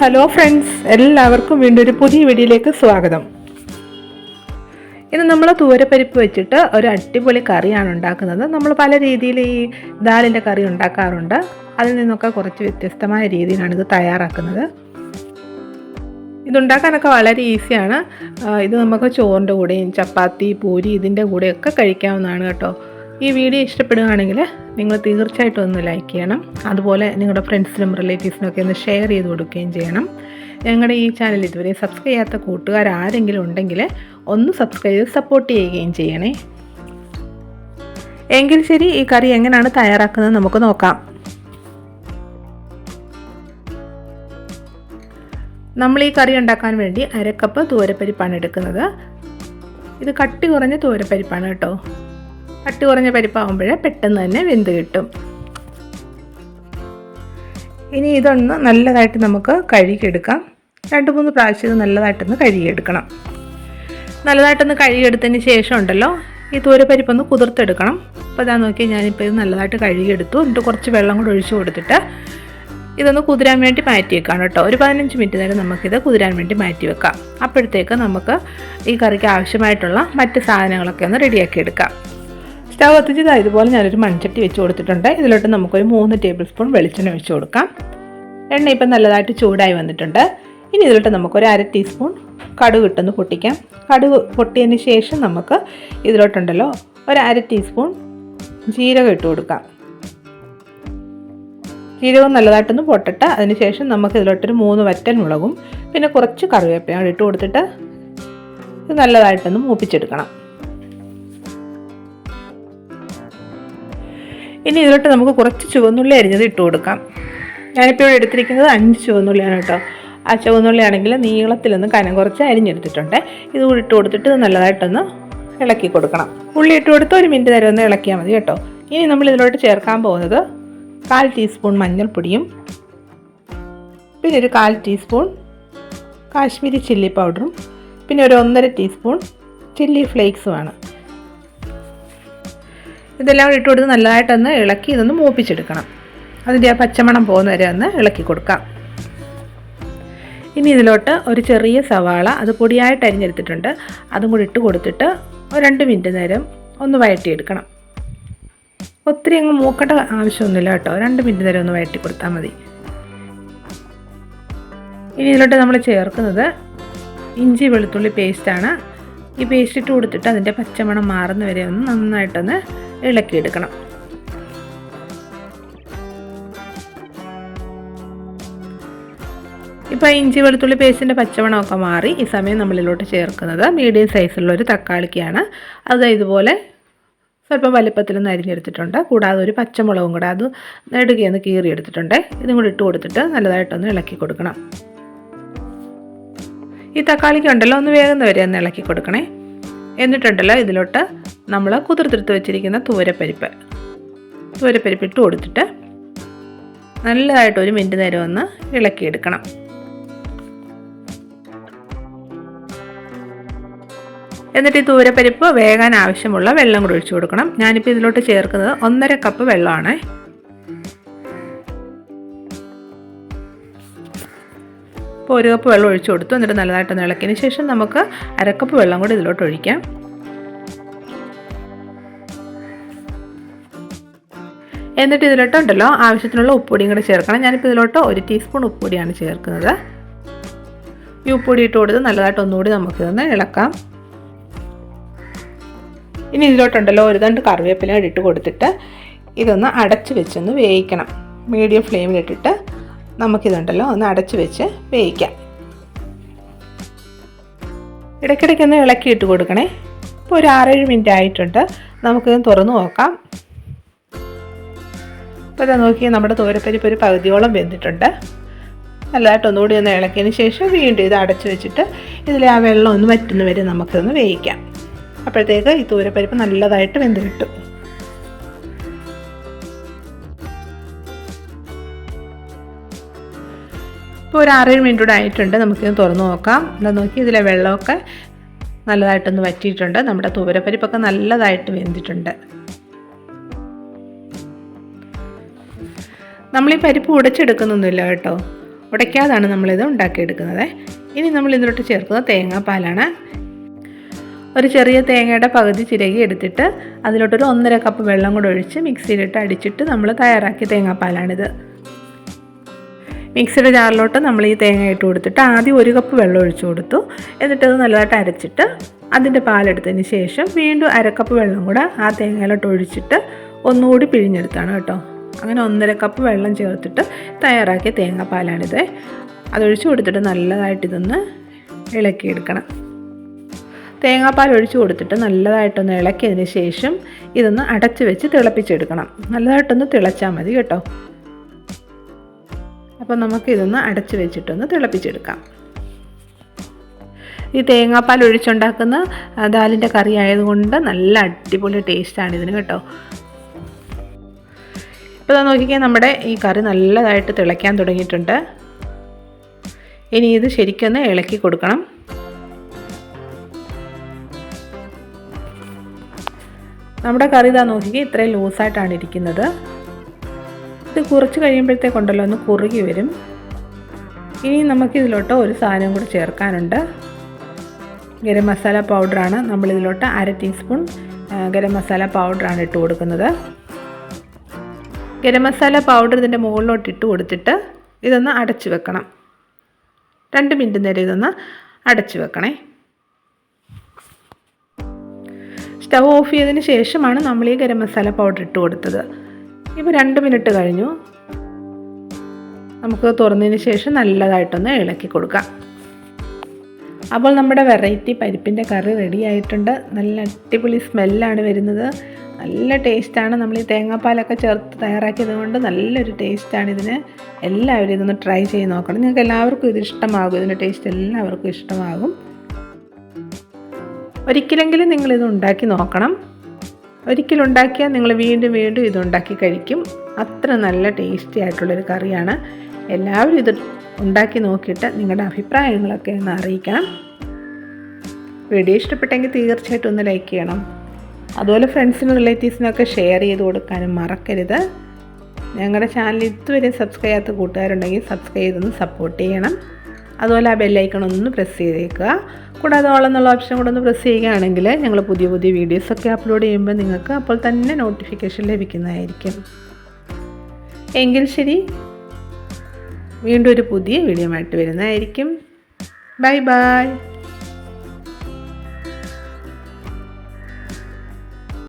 Hello friends എല്ലാവർക്കും വീണ്ടും ഒരു പുതിയ വീഡിയോയിലേക്ക് സ്വാഗതം. ഇന്ന് നമ്മൾ തൂരപ്പരിപ്പ് വെച്ചിട്ട് ഒരു അടിപൊളി കറിയാണ് ഉണ്ടാക്കുന്നത്. നമ്മൾ പല രീതിയിൽ ഈ ദാലിന്റെ കറി ഉണ്ടാക്കാറുണ്ട്. അതിൽ നിന്നൊക്കെ കുറച്ച് വ്യത്യസ്തമായ രീതിയിലാണ് ഇത് തയ്യാറാക്കുന്നത്. ഇതുണ്ടാക്കാനൊക്കെ വളരെ ഈസിയാണ്. ഇത് നമുക്ക് ചോറിന്റെ കൂടെയും ചപ്പാത്തി പൂരി ഇതിന്റെ കൂടെയൊക്കെ കഴിക്കാവുന്നതാണ് കേട്ടോ. ഈ വീഡിയോ ഇഷ്ടപ്പെടുകയാണെങ്കിൽ നിങ്ങൾ തീർച്ചയായിട്ടും ഒന്ന് ലൈക്ക് ചെയ്യണം. അതുപോലെ നിങ്ങളുടെ ഫ്രണ്ട്സിനും റിലേറ്റീവ്സിനും ഒക്കെ ഒന്ന് ഷെയർ ചെയ്ത് കൊടുക്കുകയും ചെയ്യണം. ഞങ്ങളുടെ ഈ ചാനൽ ഇതുവരെ സബ്സ്ക്രൈബ് ചെയ്യാത്ത കൂട്ടുകാർ ആരെങ്കിലും ഉണ്ടെങ്കിൽ ഒന്ന് സബ്സ്ക്രൈബ് ചെയ്ത് സപ്പോർട്ട് ചെയ്യുകയും ചെയ്യണേ. എങ്കിൽ ശരി ഈ കറി എങ്ങനെയാണ് തയ്യാറാക്കുന്നത് നമുക്ക് നോക്കാം. നമ്മൾ ഈ കറി ഉണ്ടാക്കാൻ വേണ്ടി അരക്കപ്പ് തോരപ്പരിപ്പാണ് എടുക്കുന്നത്. ഇത് കട്ടി കുറഞ്ഞ തോരപ്പരിപ്പാണ് കേട്ടോ. കട്ടി കുറഞ്ഞ പരിപ്പാകുമ്പോഴേ പെട്ടെന്ന് തന്നെ വെന്ത് കിട്ടും. ഇനി ഇതൊന്ന് നല്ലതായിട്ട് നമുക്ക് കഴുകിയെടുക്കാം. രണ്ട് മൂന്ന് പ്രാവശ്യം ഇത് നല്ലതായിട്ടൊന്ന് കഴുകിയെടുക്കണം. നല്ലതായിട്ടൊന്ന് കഴുകിയെടുത്തതിന് ശേഷം ഉണ്ടല്ലോ ഈ തൂരപ്പരിപ്പൊന്ന് കുതിർത്തെടുക്കണം. അപ്പോൾ ഇതാ നോക്കി ഞാനിപ്പോൾ ഇത് നല്ലതായിട്ട് കഴുകിയെടുത്തു. എന്നിട്ട് കുറച്ച് വെള്ളം കൂടെ ഒഴിച്ചു കൊടുത്തിട്ട് ഇതൊന്ന് കുതിരാൻ വേണ്ടി മാറ്റി വെക്കാം കേട്ടോ. ഒരു പതിനഞ്ച് മിനിറ്റ് നേരം നമുക്കിത് കുതിരാൻ വേണ്ടി മാറ്റി വെക്കാം. അപ്പോഴത്തേക്ക് നമുക്ക് ഈ കറിക്ക് ആവശ്യമായിട്ടുള്ള മറ്റ് സാധനങ്ങളൊക്കെ ഒന്ന് റെഡിയാക്കി എടുക്കാം. സ്റ്റവ് കത്തിച്ച് ഇതാ ഇതുപോലെ ഞാനൊരു മൺചട്ടി വെച്ച് കൊടുത്തിട്ടുണ്ട്. ഇതിലോട്ട് നമുക്കൊരു മൂന്ന് ടേബിൾ സ്പൂൺ വെളിച്ചെണ്ണ വെച്ച് കൊടുക്കാം. എണ്ണ ഇപ്പം നല്ലതായിട്ട് ചൂടായി വന്നിട്ടുണ്ട്. ഇനി ഇതിലോട്ട് നമുക്കൊരു അര ടീസ്പൂൺ കടുക് ഇട്ടൊന്ന് പൊട്ടിക്കാം. കടുക് പൊട്ടിയതിന് ശേഷം നമുക്ക് ഇതിലോട്ടുണ്ടല്ലോ ഒരു അര ടീസ്പൂൺ ജീരകം ഇട്ട് കൊടുക്കാം. ജീരകം നല്ലതായിട്ടൊന്ന് പൊട്ടിട്ട്. അതിനുശേഷം നമുക്ക് ഇതിലോട്ടൊരു മൂന്ന് വറ്റൽ മുളകും പിന്നെ കുറച്ച് കറിവേപ്പിലയും ഇട്ട് കൊടുത്തിട്ട് ഇത് നല്ലതായിട്ടൊന്ന് മൂപ്പിച്ചെടുക്കണം. ഇനി ഇതിലോട്ട് നമുക്ക് കുറച്ച് ചുവന്നുള്ളി അരിഞ്ഞത് ഇട്ട് കൊടുക്കാം. ഞാനിപ്പോൾ ഇവിടെ എടുത്തിരിക്കുന്നത് അഞ്ച് ചുവന്നുള്ളിയാണ് കേട്ടോ. ആ ചുവന്നുള്ളി ആണെങ്കിൽ നീളത്തിലൊന്ന് കനം കുറച്ച് അരിഞ്ഞെടുത്തിട്ടുണ്ട്. ഇത് കൂടി ഇട്ട് കൊടുത്തിട്ട് നല്ലതായിട്ടൊന്ന് ഇളക്കി കൊടുക്കണം. ഉള്ളി ഇട്ട് കൊടുത്ത് ഒരു മിനിറ്റ് നേരം ഒന്ന് ഇളക്കിയാൽ മതി കേട്ടോ. ഇനി നമ്മൾ ഇതിലോട്ട് ചേർക്കാൻ പോകുന്നത് കാൽ ടീസ്പൂൺ മഞ്ഞൾപ്പൊടിയും പിന്നെ ഒരു കാൽ ടീസ്പൂൺ കാശ്മീരി ചില്ലി പൗഡറും പിന്നെ ഒരു ഒന്നര ടീസ്പൂൺ ചില്ലി ഫ്ലേക്സുമാണ്. ഇതെല്ലാം ഇട്ട് കൊടുത്ത് നല്ലതായിട്ടൊന്ന് ഇളക്കി ഇതൊന്ന് മൂപ്പിച്ചെടുക്കണം. അതിന്റെ ആ പച്ചമണം പോകുന്ന വരെ ഒന്ന് ഇളക്കി കൊടുക്കാം. ഇനി ഇതിലോട്ട് ഒരു ചെറിയ സവാള അത് പൊടിയായിട്ട് അരിഞ്ഞെടുത്തിട്ടുണ്ട്. അതും കൂടി ഇട്ട് കൊടുത്തിട്ട് രണ്ട് മിനിറ്റ് നേരം ഒന്ന് വഴറ്റിയെടുക്കണം ഒത്തിരി അങ്ങ് മൂക്കേണ്ട ആവശ്യമൊന്നുമില്ല കേട്ടോ. രണ്ട് മിനിറ്റ് നേരം ഒന്ന് വഴറ്റി കൊടുത്താൽ മതി. ഇനി ഇതിലോട്ട് നമ്മൾ ചേർക്കുന്നത് ഇഞ്ചി വെളുത്തുള്ളി പേസ്റ്റാണ് ഈ പേസ്റ്റ് ഇട്ട് കൊടുത്തിട്ട് അതിന്റെ പച്ചമണം മാറുന്ന വരെ ഒന്ന് നന്നായിട്ടൊന്ന് ഇളക്കിയെടുക്കണം. ഇപ്പോൾ ഇഞ്ചി വെളുത്തുള്ളി പേസ്റ്റിന്റെ പച്ചമണമൊക്കെ മാറി ഈ സമയം നമ്മളിലോട്ട് ചേർക്കുന്നത് മീഡിയം സൈസുള്ള ഒരു തക്കാളിക്കാണ്. അത് ഇതുപോലെ സ്വല്പം വലിപ്പത്തിലൊന്ന് അരിഞ്ഞെടുത്തിട്ടുണ്ട്. കൂടാതെ ഒരു പച്ചമുളകും കൂടെ അത് നെടുകയൊന്ന് കീറിയെടുത്തിട്ടുണ്ട്. ഇതും കൂടി ഇട്ട് കൊടുത്തിട്ട് നല്ലതായിട്ടൊന്ന് ഇളക്കി കൊടുക്കണം. ഈ തക്കാളിക്ക് ഉണ്ടല്ലോ ഒന്ന് വേഗം വരെ ഒന്ന് ഇളക്കി കൊടുക്കണേ. എന്നിട്ടുണ്ടല്ലോ ഇതിലോട്ട് നമ്മൾ കുതിർത്തെടുത്ത് വെച്ചിരിക്കുന്ന തൂരപ്പരിപ്പ് തൂരപ്പരിപ്പ് ഇട്ട് കൊടുത്തിട്ട് നല്ലതായിട്ട് ഒരു മിനിറ്റ് നേരം ഒന്ന് ഇളക്കിയെടുക്കണം. എന്നിട്ട് ഈ തൂരപ്പരിപ്പ് വേകാൻ ആവശ്യമുള്ള വെള്ളം കൂടി ഒഴിച്ചു കൊടുക്കണം. ഞാനിപ്പോൾ ഇതിലോട്ട് ചേർക്കുന്നത് ഒന്നര കപ്പ് വെള്ളമാണ്. ഇപ്പോൾ ഒരു കപ്പ് വെള്ളം ഒഴിച്ചു കൊടുത്തു. എന്നിട്ട് നല്ലതായിട്ട് ഇളക്കിയതിന് ശേഷം നമുക്ക് അരക്കപ്പ് വെള്ളം കൂടി ഇതിലോട്ട് ഒഴിക്കാം. എന്നിട്ട് ഇതിലോട്ടുണ്ടല്ലോ ആവശ്യത്തിനുള്ള ഉപ്പുപൊടിയും കൂടി ചേർക്കണം. ഞാനിപ്പോൾ ഇതിലോട്ട് ഒരു ടീസ്പൂൺ ഉപ്പുപൊടിയാണ് ചേർക്കുന്നത്. ഈ ഉപ്പുപൊടി ഇട്ട് കൊടുത്ത് നല്ലതായിട്ട് ഒന്നുകൂടി നമുക്കിതൊന്ന് ഇളക്കാം. ഇനി ഇതിലോട്ടുണ്ടല്ലോ ഒരു തണ്ട് കറിവേപ്പില ഇട്ട് കൊടുത്തിട്ട് ഇതൊന്ന് അടച്ച് വെച്ചൊന്ന് വേവിക്കണം. മീഡിയം ഫ്ലെയിമിലിട്ടിട്ട് നമുക്കിതുണ്ടല്ലോ ഒന്ന് അടച്ചു വെച്ച് വേവിക്കാം. ഇടയ്ക്കിടയ്ക്കൊന്ന് ഇളക്കിയിട്ട് കൊടുക്കണേ. ഇപ്പോൾ ഒരു ആറേഴ് മിനിറ്റ് ആയിട്ടുണ്ട്. നമുക്കിത് തുറന്നു നോക്കാം. ഇപ്പോൾ ഇതാ നോക്കി നമ്മുടെ തോരപ്പരിപ്പ് ഒരു പകുതിയോളം വെന്തിട്ടുണ്ട്. നല്ലതായിട്ട് ഒന്നുകൂടി ഒന്ന് ഇളക്കിയതിന് ശേഷം വീണ്ടും ഇത് അടച്ചു വെച്ചിട്ട് ഇതിലെ ആ വെള്ളം ഒന്ന് വറ്റുന്ന വരെ വേവിക്കാം. അപ്പോഴത്തേക്ക് ഈ തോരപ്പരിപ്പ് നല്ലതായിട്ട് വെന്ത് കിട്ടും. ഇപ്പോൾ ഒരു ആറേഴ് മിനിറ്റ് ആയിട്ടുണ്ട്. നമുക്കിത് തുറന്ന് നോക്കാം. എന്താ നോക്കി ഇതിലെ വെള്ളമൊക്കെ നല്ലതായിട്ടൊന്ന് വറ്റിയിട്ടുണ്ട്. നമ്മുടെ തൂരപ്പരിപ്പൊക്കെ നല്ലതായിട്ട് വെന്തിട്ടുണ്ട്. നമ്മൾ ഈ പരിപ്പ് ഉടച്ചെടുക്കുന്നൊന്നുമില്ല കേട്ടോ. ഉടയ്ക്കാതാണ് നമ്മളിത് ഉണ്ടാക്കിയെടുക്കുന്നത്. ഇനി നമ്മൾ ഇതിലോട്ട് ചേർക്കുന്നത് തേങ്ങാപ്പാലാണ്. ഒരു ചെറിയ തേങ്ങയുടെ പകുതി ചിരകി എടുത്തിട്ട് അതിലോട്ടൊരു ഒന്നര കപ്പ് വെള്ളം കൂടെ ഒഴിച്ച് മിക്സിയിലിട്ട് അടിച്ചിട്ട് നമ്മൾ തയ്യാറാക്കിയ തേങ്ങാപ്പാലാണിത്. മിക്സിയുടെ ജാറിലോട്ട് നമ്മൾ ഈ തേങ്ങ ഇട്ട് കൊടുത്തിട്ട് ആദ്യം ഒരു കപ്പ് വെള്ളം ഒഴിച്ചു കൊടുത്തു. എന്നിട്ട് അത് നല്ലതായിട്ട് അരച്ചിട്ട് അതിന്റെ പാലെടുത്തതിന് ശേഷം വീണ്ടും അരക്കപ്പ് വെള്ളം കൂടെ ആ തേങ്ങയിലോട്ട് ഒഴിച്ചിട്ട് ഒന്നുകൂടി പിഴിഞ്ഞെടുത്താണ് കേട്ടോ. അങ്ങനെ ഒന്നര കപ്പ് വെള്ളം ചേർത്തിട്ട് തയ്യാറാക്കിയ തേങ്ങാപ്പാലാണിത്. അതൊഴിച്ച് കൊടുത്തിട്ട് നല്ലതായിട്ട് ഇതൊന്ന് ഇളക്കിയെടുക്കണം. തേങ്ങാപ്പാൽ ഒഴിച്ച് കൊടുത്തിട്ട് നല്ലതായിട്ടൊന്ന് ഇളക്കിയതിന് ശേഷം ഇതൊന്ന് അടച്ച് വെച്ച് തിളപ്പിച്ചെടുക്കണം. നല്ലതായിട്ടൊന്ന് തിളച്ചാൽ മതി കേട്ടോ. അപ്പോൾ നമുക്ക് ഇതൊന്ന് അടച്ച് വെച്ചിട്ടൊന്ന് തിളപ്പിച്ചെടുക്കാം. ഈ തേങ്ങാപ്പാൽ ഒഴിച്ചുണ്ടാക്കുന്ന ദാലിന്റെ കറി ആയതുകൊണ്ട് നല്ല അടിപൊളി ടേസ്റ്റാണ് ഇതിന് കേട്ടോ. ഇപ്പോൾ നോക്കിക്കാൻ നമ്മുടെ ഈ കറി നല്ലതായിട്ട് തിളയ്ക്കാൻ തുടങ്ങിയിട്ടുണ്ട്. ഇനി ഇത് ശരിക്കൊന്ന് ഇളക്കി കൊടുക്കണം. നമ്മുടെ കറി ഇതാ നോക്കിക്കുക ഇത്രയും ലൂസായിട്ടാണ് ഇരിക്കുന്നത്. ഇത് കുറച്ച് കഴിയുമ്പോഴത്തേക്കുണ്ടല്ലോ ഒന്ന് കുറുകി വരും. ഇനി നമുക്കിതിലോട്ട് ഒരു സാധനം കൂടി ചേർക്കാനുണ്ട്. ഗരം മസാല പൗഡറാണ്. നമ്മളിതിലോട്ട് അര ടീസ്പൂൺ ഗരം മസാല പൗഡറാണ് ഇട്ട് കൊടുക്കുന്നത്. ഗരം മസാല പൗഡർ ഇതിന്റെ മുകളിലോട്ട് ഇട്ട് കൊടുത്തിട്ട് ഇതൊന്ന് അടച്ചു വെക്കണം. രണ്ട് മിനിറ്റ് നേരം ഇതൊന്ന് അടച്ചു വെക്കണേ. സ്റ്റൗ ഓഫ് ചെയ്തതിന് ശേഷമാണ് നമ്മൾ ഈ ഗരം മസാല പൗഡർ ഇട്ട് കൊടുത്തത്. ഇപ്പോൾ രണ്ട് മിനിറ്റ് കഴിഞ്ഞു. നമുക്ക് തുറന്നതിന് ശേഷം നല്ലതായിട്ടൊന്ന് ഇളക്കി കൊടുക്കാം. അപ്പോൾ നമ്മുടെ വെറൈറ്റി പരിപ്പിന്റെ കറി റെഡി ആയിട്ടുണ്ട്. നല്ല അടിപൊളി സ്മെല്ലാണ് വരുന്നത്. നല്ല ടേസ്റ്റാണ്. നമ്മൾ ഈ തേങ്ങാപ്പാലൊക്കെ ചേർത്ത് തയ്യാറാക്കിയത് കൊണ്ട് നല്ലൊരു ടേസ്റ്റാണ് ഇതിന്. എല്ലാവരും ഇതൊന്ന് ട്രൈ ചെയ്ത് നോക്കണം. നിങ്ങൾക്ക് എല്ലാവർക്കും ഇത് ഇഷ്ടമാകും. ഇതിന്റെ ടേസ്റ്റ് എല്ലാവർക്കും ഇഷ്ടമാകും. ഒരിക്കലെങ്കിലും നിങ്ങളിത് ഉണ്ടാക്കി നോക്കണം. ഒരിക്കലുണ്ടാക്കിയാൽ നിങ്ങൾ വീണ്ടും വീണ്ടും ഇതുണ്ടാക്കി കഴിക്കും. അത്ര നല്ല ടേസ്റ്റി ആയിട്ടുള്ളൊരു കറിയാണ്. എല്ലാവരും ഇത് ഉണ്ടാക്കി നോക്കിയിട്ട് നിങ്ങളുടെ അഭിപ്രായങ്ങളൊക്കെ ഒന്ന് അറിയിക്കണം. വീഡിയോ ഇഷ്ടപ്പെട്ടെങ്കിൽ തീർച്ചയായിട്ടും ഒന്ന് ലൈക്ക് ചെയ്യണം. അതുപോലെ ഫ്രണ്ട്സിനും റിലേറ്റീവ്സിനൊക്കെ ഷെയർ ചെയ്ത് കൊടുക്കാനും മറക്കരുത്. ഞങ്ങളുടെ ചാനൽ ഇതുവരെ സബ്സ്ക്രൈബ് ചെയ്യാത്ത കൂട്ടുകാരുണ്ടെങ്കിൽ സബ്സ്ക്രൈബ് ചെയ്തൊന്ന് സപ്പോർട്ട് ചെയ്യണം. അതുപോലെ ആ ബെല്ലൈക്കൺ ഒന്ന് പ്രസ് ചെയ്തേക്കുക. കൂടാതെ ഓൾ എന്നുള്ള ഓപ്ഷൻ കൂടെ ഒന്ന് പ്രസ് ചെയ്യുകയാണെങ്കിൽ ഞങ്ങൾ പുതിയ പുതിയ വീഡിയോസൊക്കെ അപ്ലോഡ് ചെയ്യുമ്പോൾ നിങ്ങൾക്ക് അപ്പോൾ തന്നെ നോട്ടിഫിക്കേഷൻ ലഭിക്കുന്നതായിരിക്കും. എങ്കിൽ ശരി വീണ്ടും ഒരു പുതിയ വീഡിയോ ആയിട്ട് വരുന്നതായിരിക്കും. Bye bye